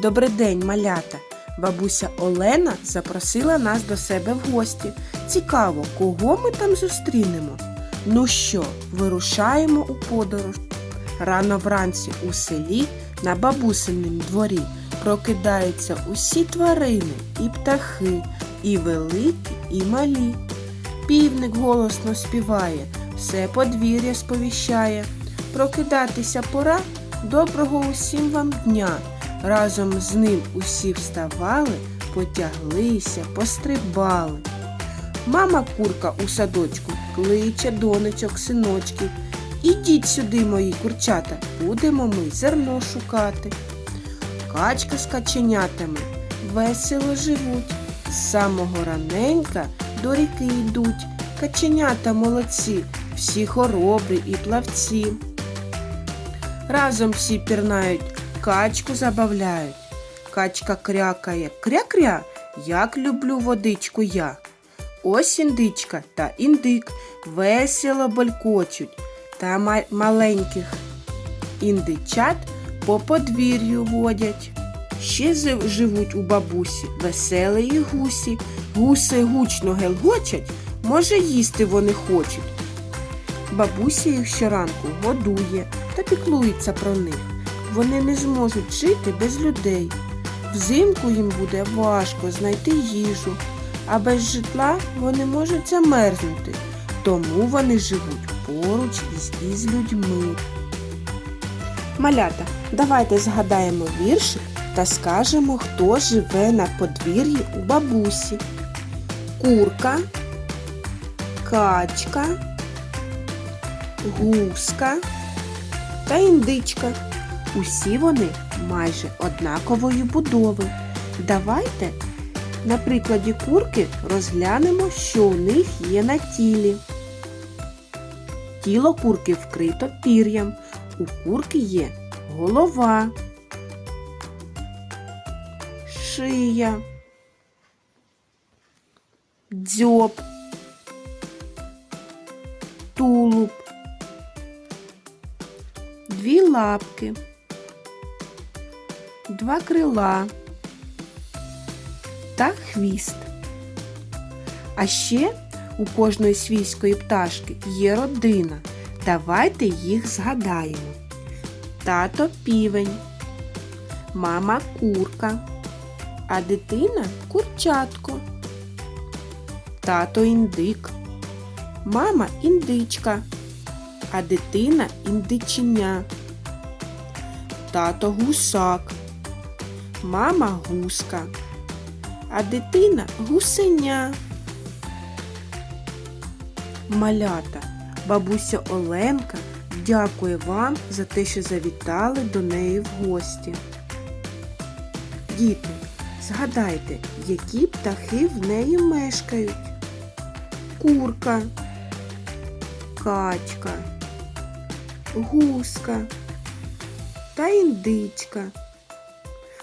добрий день, малята! Бабуся Олена запросила нас до себе в гості. Цікаво, кого ми там зустрінемо? Ну що, вирушаємо у подорож. Рано вранці у селі на бабусинім дворі прокидаються усі тварини, і птахи, і великі, і малі. Півник голосно співає, все подвір'я сповіщає. Прокидатися пора, доброго усім вам дня. Разом з ним усі вставали, потяглися, пострибали. Мама курка у садочку кличе донечок, синочків. Ідіть сюди, мої курчата, будемо ми зерно шукати. Качка з каченятами весело живуть. З самого раненька до ріки йдуть. Каченята молодці, всі хоробрі і плавці. Разом всі пірнають, качку забавляють. Качка крякає кря-кря, як люблю водичку я. Ось індичка та індик весело болькочуть та ма- маленьких індичат по подвір'ю водять. Ще живуть у бабусі веселі гусі. Гуси гучно гелгочать, може їсти вони хочуть. Бабуся їх щоранку годує та піклується про них. Вони не зможуть жити без людей. Взимку їм буде важко знайти їжу, а без житла вони можуть замерзнути. Тому вони живуть поруч із, із людьми. Малята, давайте згадаємо віршик та скажемо, хто живе на подвір'ї у бабусі. Курка, качка, гуска та індичка. Усі вони майже однакової будови. Давайте на прикладі курки розглянемо, що у них є на тілі. Тіло курки вкрито пір'ям. У курки є голова, шия, дзьоб, тулуб, дві лапки, два крила та хвіст. А ще у кожної свійської пташки є родина. Давайте їх згадаємо. Тато півень, мама курка, а дитина курчатко. Тато індик, мама індичка, а дитина індиченя. Тато гусак, мама гуска, а дитина гусеня. Малята, бабуся Оленка дякує вам за те, що завітали до неї в гості. Діти, згадайте, які птахи в неї мешкають. Курка, качка, гуска та індичка.